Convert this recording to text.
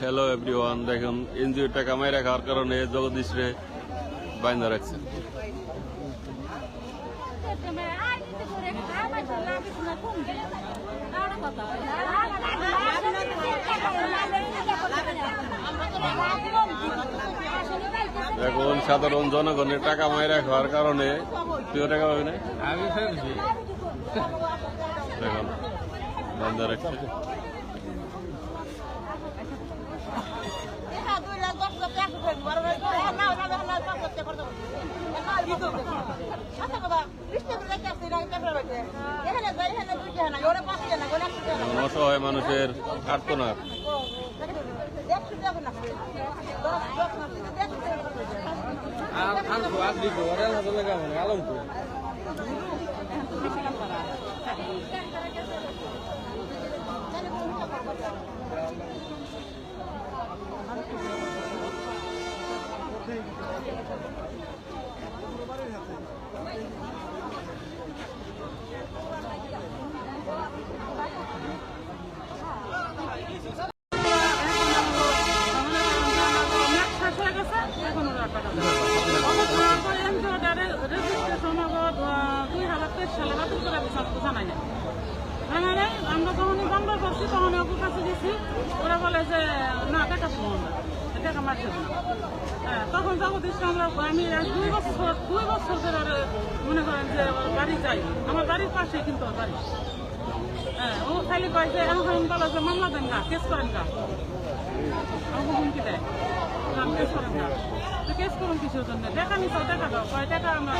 Hello everyone দেখুন NGO টাকা মাইরা খাওয়ার কারণে জগদীশ রে বাইন্দা রাখছে। এখন সাধারণ জনগণের টাকা মাইরা খাওয়ার কারণে তুইও টাকা পাবি না? দেখুন বাইন্দা রাখছে। অসহায় মানুষের আর্তনাদ। আমরা যখনই বন্ধ করছি তখন ওর কাছে গেছি। ওরা বলে যে না টাকা না হ্যাঁ, তখন জগদীশ আমরা আমি দুই বছর দুই বছর ধরে মনে করেন যে বাড়ি যাই। আমার বাড়ির পাশে কিন্তু বাড়ি। হ্যাঁ ও খালি কয় যে এখন বলে যে মামলা দেন না কেস করেন না। আমাকে হুমকি দেয়। কেস করেন না। কেস করুন কিসের জন্য? টাকা নিছ টাকা দাও। কয় আমরা